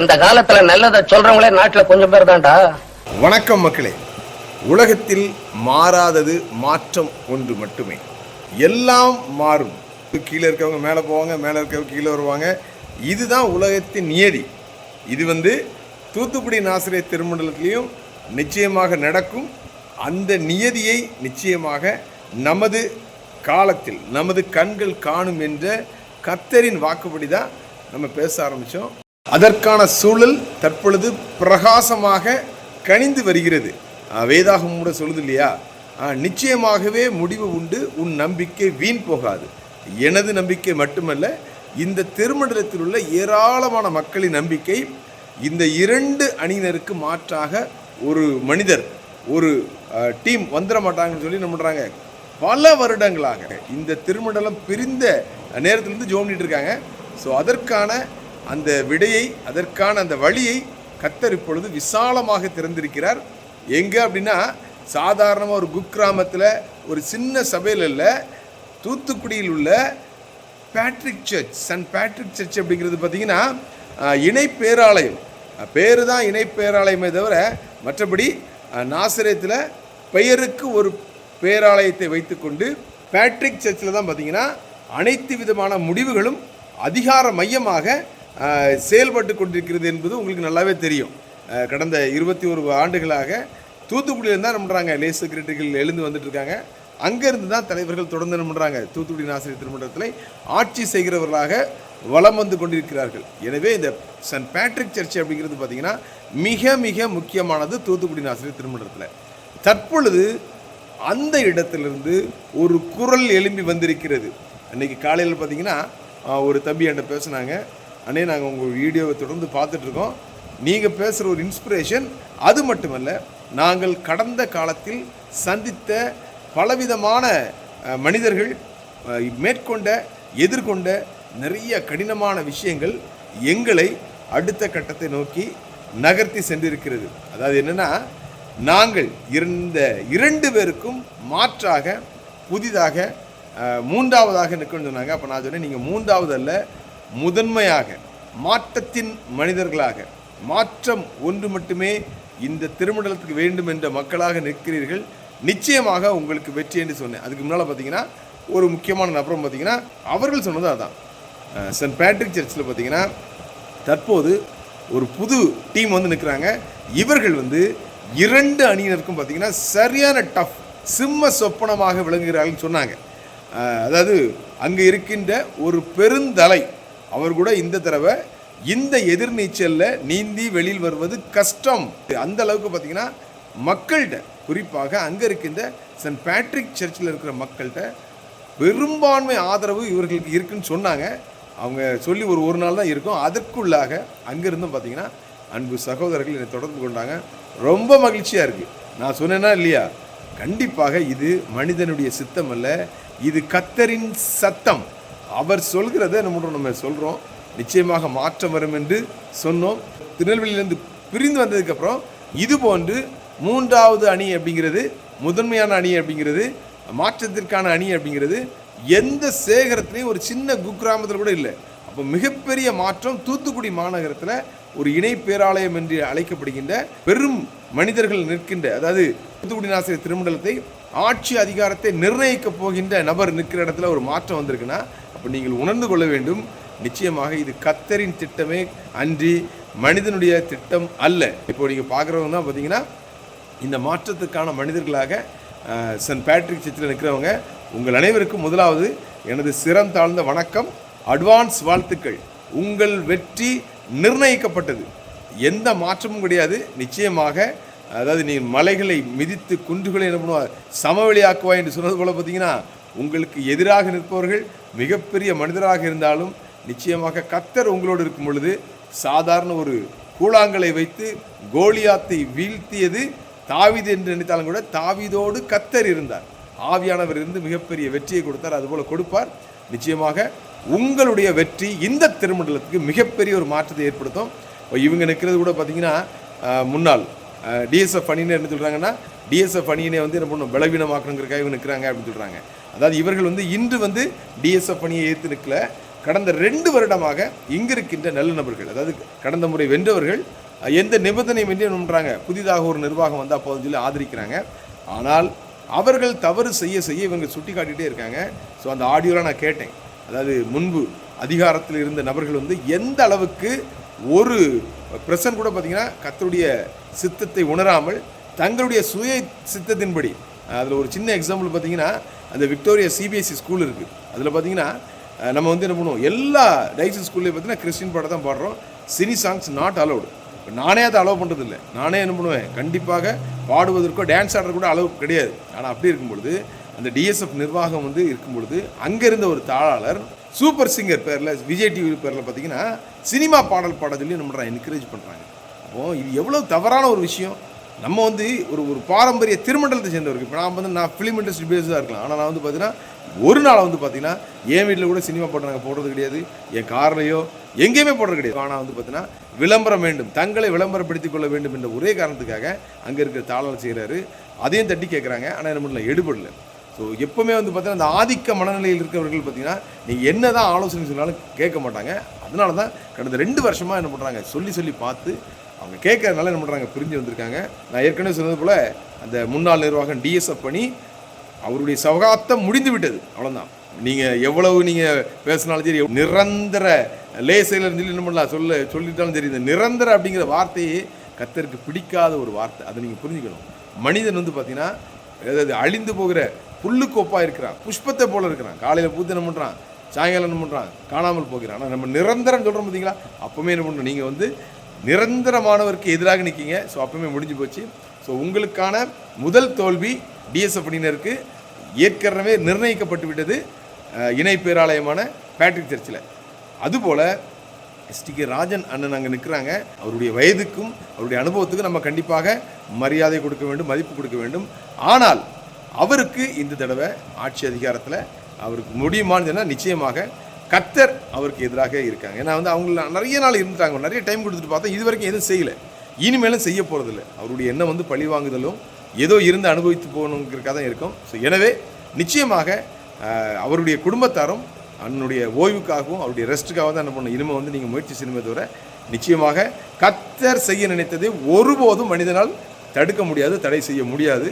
இந்த காலத்துல நல்லதை சொல்றவங்களே நாட்டுல கொஞ்சம் பேர் தான்டா. வணக்கம் மக்களே. உலகத்தில் மாறாதது மாற்றம் ஒன்று மட்டுமே. எல்லாம் மாறும். கீழே இருக்கவங்க மேலே போவாங்க மேலே இருக்கவங்க கீழே வருவாங்க. இதுதான் உலகத்தின் நியதி. இது வந்து தூத்துக்குடி நாசிரிய திருமண்டலத்திலையும் நிச்சயமாக நடக்கும். அந்த நியதியை நிச்சயமாக நமது காலத்தில் நமது கண்கள் காணும் என்ற கத்தரின் வாக்குப்படி தான் நம்ம பேச ஆரம்பித்தோம் அதற்கான சூழல் தற்பொழுது பிரகாசமாக கனிந்து வருகிறது. வேதாகம் கூட சொல்லுது இல்லையா? நிச்சயமாகவே முடிவு உண்டு உன் நம்பிக்கை வீண் போகாது. எனது நம்பிக்கை மட்டுமல்ல இந்த திருமண்டலத்தில் உள்ள ஏராளமான மக்களின் நம்பிக்கை இந்த இரண்டு அணியினருக்கு மாற்றாக ஒரு மனிதர் ஒரு டீம் வந்துட மாட்டாங்கன்னு சொல்லி என்ன பண்ணுறாங்க பல வருடங்களாக இந்த திருமண்டலம் பிரிந்த நேரத்திலிருந்து ஜோம் இருக்காங்க. ஸோ அதற்கான அந்த விடையை அதற்கான அந்த வழியை கத்தர் இப்பொழுது விசாலமாக திறந்திருக்கிறார். எங்கே அப்படின்னா சாதாரணமாக ஒரு குக்கிராமத்தில் ஒரு சின்ன சபையில் இல்லை தூத்துக்குடியில் உள்ள Patrick church Sun Patrick church அப்படிங்கிறது பார்த்தீங்கன்னா இணைப்பேராலயம். இணை பேராலயம் பேர் தான் இணை பேராலயமே தவிர மற்றபடி நாசிரியத்தில் பெயருக்கு ஒரு பேராலயத்தை வைத்துக்கொண்டு பேட்ரிக் சர்ச்சில் தான் பார்த்திங்கன்னா அனைத்து விதமான முடிவுகளும் அதிகார மையமாக செயல்பட்டு கொண்டிருக்கிறது என்பது உங்களுக்கு நல்லாவே தெரியும். கடந்த இருபத்தி ஒரு ஆண்டுகளாக தூத்துக்குடியில் தான் பண்ணுறாங்க லேஸ் செக்ரட்டரிகள் எழுந்து வந்துட்டுருக்காங்க அங்கேருந்து தான் தலைவர்கள் தொடர்ந்து என்ன பண்ணுறாங்க தூத்துக்குடி நாசிரியர் திருமண்டலத்தில் ஆட்சி செய்கிறவர்களாக வலம் வந்து கொண்டிருக்கிறார்கள். எனவே இந்த சென்ட் பேட்ரிக் சர்ச் அப்படிங்கிறது பார்த்தீங்கன்னா மிக மிக முக்கியமானது தூத்துக்குடி நாசிரியர் திருமண்டலத்தில் தற்பொழுது அந்த இடத்திலிருந்து ஒரு குரல் எழும்பி வந்திருக்கிறது. அன்னைக்கு காலையில் பார்த்தீங்கன்னா ஒரு தம்பி என்கிட்ட பேசுனாங்க. அண்ணே நாங்கள் உங்கள் வீடியோவை தொடர்ந்து பார்த்துட்ருக்கோம் நீங்கள் பேசுகிற ஒரு இன்ஸ்பிரேஷன் அது மட்டுமல்ல நாங்கள் கடந்த காலத்தில் சந்தித்த பலவிதமான மனிதர்கள் மேற்கொண்ட எதிர்கொண்ட நிறைய கடினமான விஷயங்கள் எங்களை அடுத்த கட்டத்தை நோக்கி நகர்த்தி சென்றிருக்கிறது. அதாவது என்னென்னா நாங்கள் இருந்த இரண்டு பேருக்கும் மாற்றாக புதிதாக மூன்றாவதாக நிற்கணும்னு சொன்னாங்க. அப்போ நான் சொன்னேன் நீங்கள் மூன்றாவது அல்ல முதன்மையாக மாற்றத்தின் மனிதர்களாக மாற்றம் ஒன்று மட்டுமே இந்த திருமண்டலத்துக்கு வேண்டும் என்ற மக்களாக நிற்கிறீர்கள். நிச்சயமாக உங்களுக்கு வெற்றி என்று சொன்னேன். அதுக்கு முன்னால் பார்த்தீங்கன்னா ஒரு முக்கியமான நபரம் பார்த்தீங்கன்னா அவர்கள் சொன்னது அதான். சென்ட் பேட்ரிக் சர்ச்சில் பார்த்தீங்கன்னா தற்போது ஒரு புது டீம் வந்து நிற்கிறாங்க இவர்கள் வந்து இரண்டு அணியினருக்கும் பார்த்தீங்கன்னா சரியான டஃப் சிம்ம சொப்பனமாக விளங்குகிறார்கள்னு சொன்னாங்க. அதாவது அங்கே இருக்கின்ற ஒரு பெருந்தலை அவர் கூட இந்த தடவை இந்த எதிர்நீச்சலில் நீந்தி வெளியில் வருவது கஷ்டம். அந்த அளவுக்கு பார்த்தீங்கன்னா மக்கள்கிட்ட குறிப்பாக அங்கே இருக்கின்ற சென்ட் பேட்ரிக் சர்ச்சில் இருக்கிற மக்கள்கிட்ட பெரும்பான்மை ஆதரவு இவர்களுக்கு இருக்குன்னு சொன்னாங்க. அவங்க சொல்லி ஒரு ஒரு நாள் தான் இருக்கும். அதற்குள்ளாக அங்கேருந்தும் பார்த்தீங்கன்னா அன்பு சகோதரர்கள் என்னை தொடர்பு கொண்டாங்க. ரொம்ப மகிழ்ச்சியாக இருக்குது நான் சொன்னேன்னா இல்லையா? கண்டிப்பாக இது மனிதனுடைய சித்தம் அல்ல இது கத்தரின் சத்தம். அவர் சொல்கிறத நம்ம நம்ம சொல்கிறோம் நிச்சயமாக மாற்றம் வரும் என்று சொன்னோம். திருநெல்வேலியிலேருந்து பிரிந்து வந்ததுக்கப்புறம் இது போன்று மூன்றாவது அணி அப்படிங்கிறது முதன்மையான அணி அப்படிங்கிறது மாற்றத்திற்கான அணி அப்படிங்கிறது எந்த சேகரத்துலேயும் ஒரு சின்ன குக்கிராமத்தில் கூட இல்லை. அப்போ மிகப்பெரிய மாற்றம் தூத்துக்குடி மாநகரத்தில் ஒரு இணை பேராலயம் என்று அழைக்கப்படுகின்ற பெரும் மனிதர்கள் நிற்கின்ற அதாவது தூத்துக்குடி நாசிரியர் திருமண்டலத்தை ஆட்சி அதிகாரத்தை நிர்ணயிக்க போகின்ற நபர் நிற்கிற இடத்துல ஒரு மாற்றம் வந்திருக்குன்னா அப்போ நீங்கள் உணர்ந்து கொள்ள வேண்டும். நிச்சயமாக இது கத்தரின் திட்டமே அன்றி மனிதனுடைய திட்டம் அல்ல. இப்போ நீங்கள் பார்க்குறவங்க தான் பார்த்தீங்கன்னா இந்த மாற்றத்துக்கான மனிதர்களாக சென்ட் பேட்ரிக் சர்ச்சில் நிற்கிறவங்க உங்கள் அனைவருக்கும் முதலாவது எனது சிறம் தாழ்ந்த வணக்கம் அட்வான்ஸ் வாழ்த்துக்கள். உங்கள் வெற்றி நிர்ணயிக்கப்பட்டது. எந்த மாற்றமும் கிடையாது. நிச்சயமாக அதாவது நீ மலைகளை மிதித்து குன்றுகளை என்ன பண்ணுவா? சமவெளியாக்குவாய் என்று சொன்னது போல் பார்த்தீங்கன்னா உங்களுக்கு எதிராக நிற்பவர்கள் மிகப்பெரிய மனிதராக இருந்தாலும் நிச்சயமாக கத்தர் உங்களோடு இருக்கும் பொழுது சாதாரண ஒரு கூழாங்கலை வைத்து கோலியாத்தை வீழ்த்தியது தாவீது என்று நினைத்தாலும் கூட தாவிதோடு கத்தர் இருந்தார். ஆவியானவர் இருந்து மிகப்பெரிய வெற்றியை கொடுத்தார் அதுபோல் கொடுப்பார். நிச்சயமாக உங்களுடைய வெற்றி இந்த திருமண்டலத்துக்கு மிகப்பெரிய ஒரு மாற்றத்தை ஏற்படுத்தும். இவங்க நிற்கிறது கூட பார்த்திங்கன்னா முன்னாள் டிஎஸ்எஃப் அணின்னு என்ன சொல்கிறாங்கன்னா டிஎஸ்எஃப் அணியினை வந்து என்ன பண்ணும் பலவீனமாக்கணுங்கிறக்காக இவங்க நிற்கிறாங்க அப்படின்னு சொல்கிறாங்க அதாவது இவர்கள் வந்து இன்று வந்து டிஎஸ்எஃப் அணியை ஏற்று நிற்கல கடந்த ரெண்டு வருடமாக இங்கே இருக்கின்ற நல்ல நபர்கள் அதாவது கடந்த முறை வென்றவர்கள் எந்த நிபந்தனையும் இன்றி புதிதாக ஒரு நிர்வாகம் வந்தால் போதும் சொல்லி ஆதரிக்கிறாங்க. ஆனால் அவர்கள் தவறு செய்ய செய்ய இவங்க சுட்டி காட்டிகிட்டே இருக்காங்க. ஸோ அந்த ஆடியோலாம் நான் கேட்டேன். அதாவது முன்பு அதிகாரத்தில் இருந்த நபர்கள் வந்து எந்த அளவுக்கு ஒரு பிரசன் கூட பார்த்தீங்கன்னா கத்தருடைய சித்தத்தை உணராமல் தங்களுடைய சுய சித்தத்தின்படி அதில் ஒரு சின்ன எக்ஸாம்பிள் பார்த்தீங்கன்னா அந்த விக்டோரியா சிபிஎஸ்சி ஸ்கூல் இருக்குது அதில் பார்த்தீங்கன்னா நம்ம வந்து என்ன பண்ணுவோம்? எல்லா டைசி ஸ்கூல்லையும் பார்த்தீங்கன்னா கிறிஸ்டின் பாடம் தான் பாடுறோம். சினி சாங்ஸ் நாட் அலௌடு இப்போ நானே அதை அலோவ் பண்ணுறதில்ல நானே என்ன பண்ணுவேன்? கண்டிப்பாக பாடுவதற்கோ டான்ஸ் ஆடுறது கூட அளவு கிடையாது. ஆனால் அப்படி இருக்கும் பொழுது அந்த டிஎஸ்எஃப் நிர்வாகம் வந்து இருக்கும் பொழுது அங்கே இருந்த ஒரு தாளாளர் சூப்பர் சிங்கர் பேரில் விஜய் டிவி பேரில் பார்த்தீங்கன்னா சினிமா பாடல் பாட சொல்லி நம்ம என்கரேஜ் பண்ணுறாங்க அப்போது இது எவ்வளோ தவறான ஒரு விஷயம். நம்ம வந்து ஒரு ஒரு பாரம்பரிய திருமண்டலத்தை சேர்ந்தவருக்கு இப்போ நான் வந்து நான் ஃபிலிம் இண்டஸ்ட்ரி பேஸ்டாக இருக்கலாம். ஆனால் நான் வந்து பார்த்தீங்கன்னா ஒரு நாள் வந்து பார்த்தீங்கன்னா என் வீட்டில் கூட சினிமா பாட்டு நாங்கள் போடுறது கிடையாது. என் கார்லையோ எங்கேயுமே போடுறது கிடையாது. ஆனால் வந்து பார்த்தீங்கன்னா விளம்பரம் வேண்டும். தங்களை விளம்பரப்படுத்திக் கொள்ள வேண்டும் என்ற ஒரே காரணத்துக்காக அங்கே இருக்கிற தாளர் செய்கிறாரு அதையும் தட்டி கேட்குறாங்க ஆனால் என்ன பண்ணல எடுபடலை. ஸோ எப்போவுமே வந்து பார்த்தீங்கன்னா அந்த ஆதிக்க மனநிலையில் இருக்கிறவர்கள் பார்த்தீங்கன்னா நீங்கள் என்ன தான் ஆலோசனை சொன்னாலும் கேட்க மாட்டாங்க. அதனால தான் கடந்த ரெண்டு வருஷமாக என்ன பண்ணுறாங்க சொல்லி சொல்லி பார்த்து அவங்க கேட்கறதுனால என்ன பண்ணுறாங்க பிரிஞ்சு வந்திருக்காங்க. நான் ஏற்கனவே சொன்னது போல் அந்த முன்னாள் நிர்வாகம் டிஎஸ்எஃப் பண்ணி அவருடைய சகாப்தம் முடிந்து விட்டது. அவ்வளோதான் நீங்கள் எவ்வளவு நீங்கள் பேசினாலும் சரி நிரந்தர லேசையில் இருந்து என்ன பண்ணலாம்? சொல்ல சொல்லிட்டாலும் சரி இந்த நிரந்தர அப்படிங்கிற வார்த்தையே கத்தருக்கு பிடிக்காத ஒரு வார்த்தை. அதை நீங்கள் புரிஞ்சுக்கணும். மனிதன் வந்து பார்த்திங்கன்னா அதாவது அழிந்து போகிற புல்லுக்கோப்பா இருக்கிறான் புஷ்பத்தை போல இருக்கிறான். காலையில் பூத்து என்ன பண்ணுறான் சாயங்காலம் என்ன பண்ணுறான் காணாமல் போகிறான். ஆனால் நம்ம நிரந்தரம் சொல்கிறோம் பார்த்தீங்களா அப்போவுமே என்ன பண்ணுறோம் நீங்கள் வந்து நிரந்தரமானவருக்கு எதிராக நிற்கீங்க ஸோ அப்பவுமே முடிஞ்சு போச்சு. ஸோ உங்களுக்கான முதல் தோல்வி டிஎஸ்எஃப் அணியினருக்கு ஏற்கனவே நிர்ணயிக்கப்பட்டு விட்டது இணை பேராலயமான பேட்ரிக் சர்ச்சில் அதுபோல் எஸ்டிகே ராஜன் அண்ணன் அங்கே நிற்கிறாங்க அவருடைய வயதுக்கும் அவருடைய அனுபவத்துக்கும் நம்ம கண்டிப்பாக மரியாதை கொடுக்க வேண்டும் மதிப்பு கொடுக்க வேண்டும். ஆனால் அவருக்கு இந்த தடவை ஆட்சி அதிகாரத்தில் அவருக்கு முடியுமான்னு சொன்னால் நிச்சயமாக கத்தர் அவருக்கு எதிராக இருக்காங்க. ஏன்னா வந்து அவங்க நிறைய நாள் இருந்துட்டாங்க. நிறைய டைம் கொடுத்துட்டு பார்த்தா இது வரைக்கும் எதுவும் செய்யலை. இனிமேலும் செய்ய போகிறதில்ல அவருடைய எண்ணம் வந்து பழி வாங்குதலும் ஏதோ இருந்து அனுபவித்து போகணுங்கிறதுக்காக தான் இருக்கும். ஸோ எனவே நிச்சயமாக அவருடைய குடும்பத்தாரும் அன்னுடைய ஓய்வுக்காகவும் அவருடைய ரெஸ்ட்டுக்காக தான் என்ன பண்ணணும்? இனிமே வந்து நீங்கள் முயற்சி செய்யணுமே தவிர நிச்சயமாக கத்தர் செய்ய நினைத்ததை ஒருபோதும் மனிதனால் தடுக்க முடியாது தடை செய்ய முடியாது.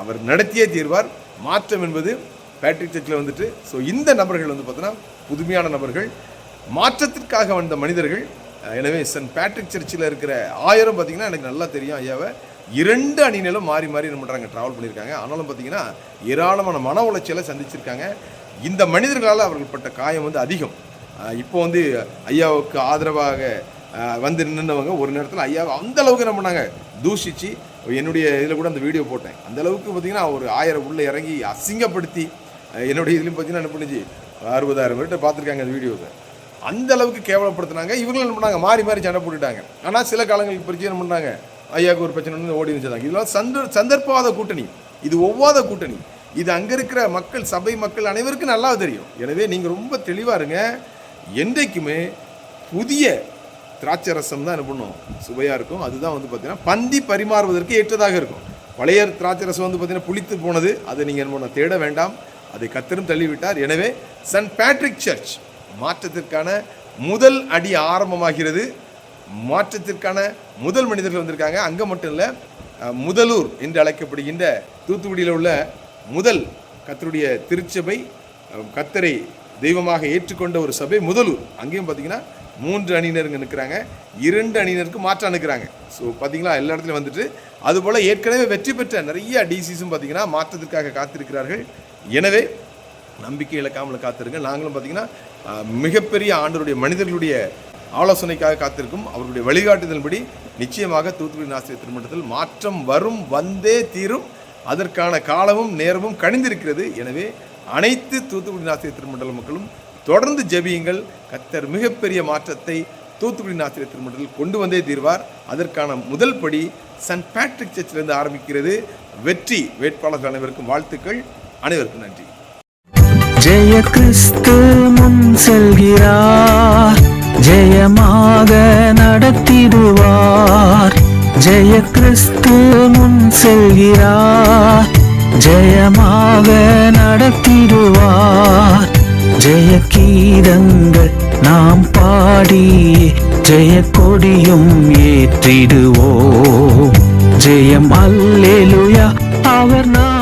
அவர் நடத்தியே தீர்வார். மாற்றம் என்பது பேட்ரிக் சர்ச்சில் வந்துட்டு ஸோ இந்த நபர்கள் வந்து பார்த்தோன்னா புதுமையான நபர்கள். மாற்றத்திற்காக வந்த மனிதர்கள். எனவே சென்ட் பேட்ரிக் சர்ச்சில் இருக்கிற ஆயிரம் பார்த்தீங்கன்னா எனக்கு நல்லா தெரியும் ஐயாவை. இரண்டு அணியினரும் மாறி மாறி என்ன பண்ணுறாங்க ட்ராவல் பண்ணியிருக்காங்க. ஆனாலும் பார்த்தீங்கன்னா ஏராளமான மன உளைச்சலை சந்திச்சிருக்காங்க. இந்த மனிதர்களால் அவர்கள் பட்ட காயம் வந்து அதிகம். இப்போ வந்து ஐயாவுக்கு ஆதரவாக வந்து நின்றவங்க ஒரு நேரத்தில் ஐயாவை அந்த அளவுக்கு என்ன பண்ணாங்க? தூஷிச்சு என்னுடைய இதில் கூட அந்த வீடியோ போட்டேன். அந்த அளவுக்கு பார்த்தீங்கன்னா ஒரு ஆயிரம் உள்ளே இறங்கி அசிங்கப்படுத்தி என்னுடைய இதுலையும் பார்த்தீங்கன்னா என்ன பண்ணுச்சு? அறுபதாயிரம் பேர்கிட்ட பார்த்துருக்காங்க அந்த வீடியோவை அந்த அளவுக்கு கேவலப்படுத்தினாங்க. இவங்களும் என்ன பண்ணாங்க? மாறி மாறி சண்டை போட்டுட்டாங்க. ஆனால் சில காலங்களுக்கு பிரிச்சு என்ன பண்ணாங்க? ஐயாவுக்கு ஒரு பிரச்சனை ஓடி வச்சுருந்தாங்க இதெல்லாம் சந்த சந்தர்ப்பவாத கூட்டணி. இது ஒவ்வாத கூட்டணி. இது அங்கே இருக்கிற மக்கள் சபை மக்கள் அனைவருக்கும் நல்லா தெரியும். எனவே நீங்கள் ரொம்ப தெளிவாக இருங்க. என்றைக்குமே புதிய திராட்சை ரசம் தான் என்ன பண்ணும்? சுவையாக இருக்கும். அதுதான் வந்து பார்த்தீங்கன்னா பந்தி பரிமாறுவதற்கு ஏற்றதாக இருக்கும். பழைய திராட்சை ரசம் வந்து பார்த்தீங்கன்னா புளித்து போனது. அதை நீங்கள் என்ன பண்ண தேட வேண்டாம். அதை கத்தரும் தள்ளிவிட்டார். எனவே சன் பேட்ரிக் சர்ச் மாற்றத்திற்கான முதல் அடி ஆரம்பமாகிறது. மாற்றத்திற்கான முதல் மனிதர்கள் வந்திருக்காங்க. அங்கே மட்டும் இல்லை முதலூர் என்று அழைக்கப்படுகின்ற தூத்துக்குடியில் உள்ள முதல் கத்தருடைய திருச்சபை கத்தரை தெய்வமாக ஏற்றுக்கொண்ட ஒரு சபை முதலூர். அங்கேயும் பார்த்தீங்கன்னா மூன்று அணியினருங்க நிற்கிறாங்க. இரண்டு அணியினருக்கு மாற்றம் நிற்கிறாங்க ஸோ பார்த்தீங்களா எல்லா இடத்துலையும் வந்துட்டு அதுபோல் ஏற்கனவே வெற்றி பெற்ற நிறைய டிசிஸும் பார்த்தீங்கன்னா மாற்றத்திற்காக காத்திருக்கிறார்கள். எனவே நம்பிக்கை இழக்காமல் காத்திருங்க. நாங்களும் பார்த்தீங்கன்னா மிகப்பெரிய ஆண்டருடைய மனிதர்களுடைய ஆலோசனைக்காக காத்திருக்கும். அவருடைய வழிகாட்டுதல்படி நிச்சயமாக தூத்துக்குடி நாசிரியர் திருமணத்தில் மாற்றம் வரும் வந்தே தீரும். அதற்கான காலமும் நேரமும் கணிந்திருக்கிறது எனவே அனைத்து தூத்துக்குடி நாசிரியர் திருமண்டல மக்களும் தொடர்ந்து ஜெபியுங்கள். கத்தர் மிகப்பெரிய மாற்றத்தை தூத்துக்குடி நாசிரியர் திருமணத்தில் கொண்டு வந்தே தீர்வார். அதற்கான முதல் படி சன் பேட்ரிக் சர்ச்சிலிருந்து ஆரம்பிக்கிறது. வெற்றி வேட்பாளர்கள் அனைவருக்கும் வாழ்த்துக்கள். அனைவருக்கும் நன்றி. ஜெய கிறிஸ்து முன் செல்கிறார். ஜெயமாக நடத்திடுவார். ஜெய கிறிஸ்து முன் செல்கிறார். ஜெயமாக நடத்திடுவார். ஜெய கீதங்கள் நாம் பாடி ஜெய கொடியும் ஏற்றிடுவோம். ஜெயம் அல்லேலுயா அவர் நான்